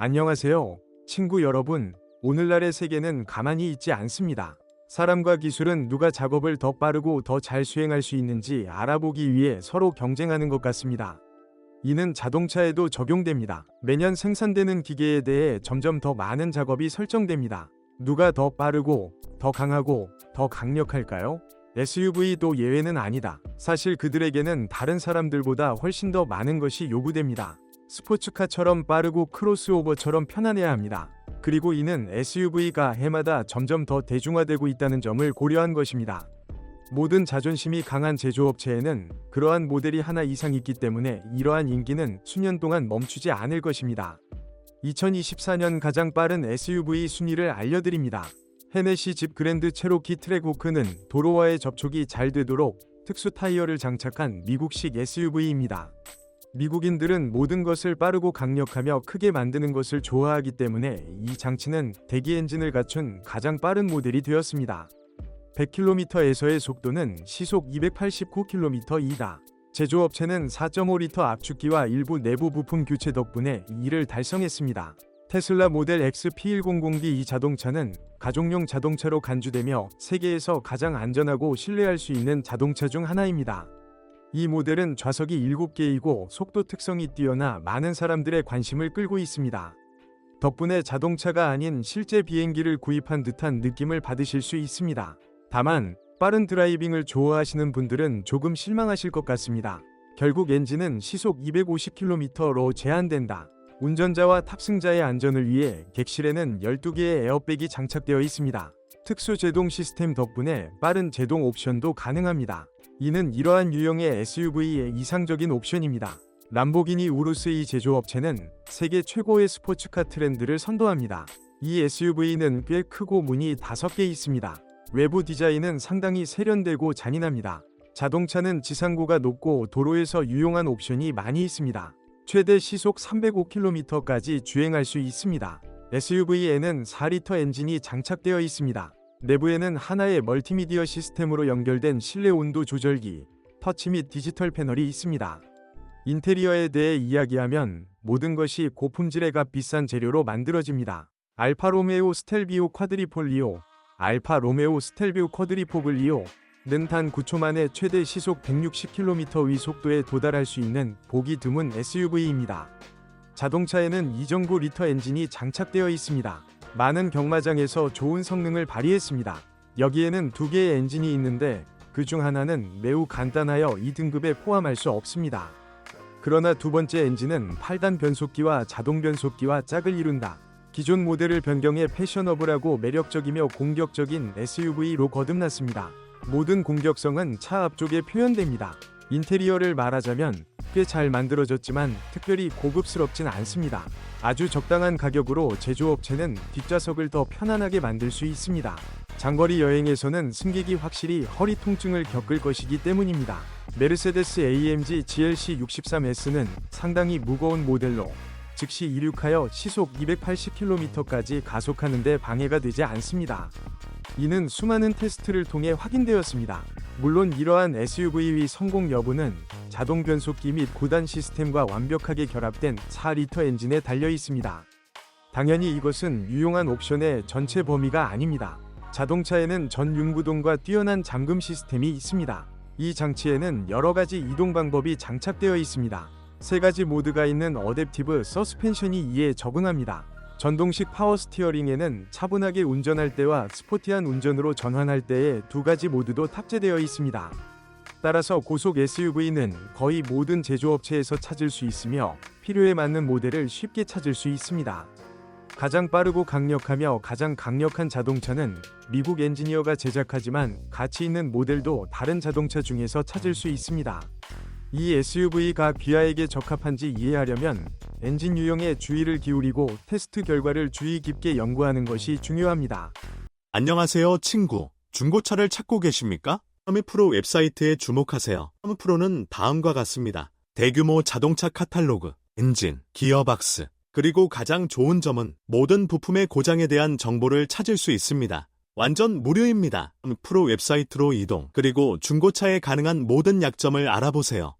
안녕하세요. 친구 여러분. 오늘날의 세계는 가만히 있지 않습니다. 사람과 기술은 누가 작업을 더 빠르고 더 잘 수행할 수 있는지 알아보기 위해 서로 경쟁하는 것 같습니다. 이는 자동차에도 적용됩니다. 매년 생산되는 기계에 대해 점점 더 많은 작업이 설정됩니다. 누가 더 빠르고, 더 강하고, 더 강력할까요? SUV도 예외는 아니다. 사실 그들에게는 다른 사람들보다 훨씬 더 많은 것이 요구됩니다. 스포츠카처럼 빠르고 크로스오버처럼 편안해야 합니다. 그리고 이는 SUV가 해마다 점점 더 대중화되고 있다는 점을 고려한 것입니다. 모든 자존심이 강한 제조업체에는 그러한 모델이 하나 이상 있기 때문에 이러한 인기는 수년 동안 멈추지 않을 것입니다. 2024년 가장 빠른 SUV 순위를 알려드립니다. 헤네시 집 그랜드 체로키 트랙호크는 도로와의 접촉이 잘 되도록 특수 타이어를 장착한 미국식 SUV입니다. 미국인들은 모든 것을 빠르고 강력하며 크게 만드는 것을 좋아하기 때문에 이 장치는 대기 엔진을 갖춘 가장 빠른 모델이 되었습니다. 100km에서의 속도는 시속 289km이다. 제조업체는 4.5리터 압축기와 일부 내부 부품 교체 덕분에 이를 달성했습니다. 테슬라 모델 X P100D 이 자동차는 가족용 자동차로 간주되며 세계에서 가장 안전하고 신뢰할 수 있는 자동차 중 하나입니다. 이 모델은 좌석이 7개이고 속도 특성이 뛰어나 많은 사람들의 관심을 끌고 있습니다. 덕분에 자동차가 아닌 실제 비행기를 구입한 듯한 느낌을 받으실 수 있습니다. 다만 빠른 드라이빙을 좋아하시는 분들은 조금 실망하실 것 같습니다. 결국 엔진은 시속 250km로 제한된다. 운전자와 탑승자의 안전을 위해 객실에는 12개의 에어백이 장착되어 있습니다. 특수 제동 시스템 덕분에 빠른 제동 옵션도 가능합니다. 이는 이러한 유형의 SUV의 이상적인 옵션입니다. 람보기니 우루스 이 제조업체는 세계 최고의 스포츠카 트렌드를 선도합니다. 이 SUV는 꽤 크고 문이 5개 있습니다. 외부 디자인은 상당히 세련되고 잔인합니다. 자동차는 지상고가 높고 도로에서 유용한 옵션이 많이 있습니다. 최대 시속 305km까지 주행할 수 있습니다. SUV에는 4리터 엔진이 장착되어 있습니다. 내부에는 하나의 멀티미디어 시스템으로 연결된 실내 온도 조절기, 터치 및 디지털 패널이 있습니다. 인테리어에 대해 이야기하면 모든 것이 고품질의 값 비싼 재료로 만들어집니다. 알파 로메오 스텔비오 쿼드리폴리오, 알파 로메오 스텔비오 쿼드리포글리오, 는단 9초 만에 최대 시속 160km 위 속도에 도달할 수 있는 보기 드문 SUV입니다. 자동차에는 2.9리터 엔진이 장착되어 있습니다. 많은 경마장에서 좋은 성능을 발휘했습니다. 여기에는 두 개의 엔진이 있는데 그 중 하나는 매우 간단하여 2등급에 포함할 수 없습니다. 그러나 두 번째 엔진은 8단 변속기와 자동 변속기와 짝을 이룬다. 기존 모델을 변경해 패셔너블하고 매력적이며 공격적인 SUV로 거듭났습니다. 모든 공격성은 차 앞쪽에 표현됩니다. 인테리어를 말하자면 꽤 잘 만들어졌지만 특별히 고급스럽진 않습니다. 아주 적당한 가격으로 제조업체는 뒷좌석을 더 편안하게 만들 수 있습니다. 장거리 여행에서는 승객이 확실히 허리 통증을 겪을 것이기 때문입니다. 메르세데스 AMG GLC 63S는 상당히 무거운 모델로 즉시 이륙하여 시속 280km까지 가속하는데 방해가 되지 않습니다. 이는 수많은 테스트를 통해 확인되었습니다. 물론 이러한 SUV의 성공 여부는 자동 변속기 및 고단 시스템과 완벽하게 결합된 4리터 엔진에 달려 있습니다. 당연히 이것은 유용한 옵션의 전체 범위가 아닙니다. 자동차에는 전륜구동과 뛰어난 잠금 시스템이 있습니다. 이 장치에는 여러 가지 이동 방법이 장착되어 있습니다. 세 가지 모드가 있는 어댑티브 서스펜션이 이에 적응합니다. 전동식 파워 스티어링에는 차분하게 운전할 때와 스포티한 운전으로 전환할 때의 두 가지 모드도 탑재되어 있습니다. 따라서 고속 SUV는 거의 모든 제조업체에서 찾을 수 있으며 필요에 맞는 모델을 쉽게 찾을 수 있습니다. 가장 빠르고 강력하며 가장 강력한 자동차는 미국 엔지니어가 제작하지만 가치 있는 모델도 다른 자동차 중에서 찾을 수 있습니다. 이 SUV가 귀하에게 적합한지 이해하려면 엔진 유형에 주의를 기울이고 테스트 결과를 주의 깊게 연구하는 것이 중요합니다. 안녕하세요, 친구. 중고차를 찾고 계십니까? 허미프로 웹사이트에 주목하세요. 허미프로는 다음과 같습니다. 대규모 자동차 카탈로그, 엔진, 기어박스, 그리고 가장 좋은 점은 모든 부품의 고장에 대한 정보를 찾을 수 있습니다. 완전 무료입니다. 프로 웹사이트로 이동, 그리고 중고차에 가능한 모든 약점을 알아보세요.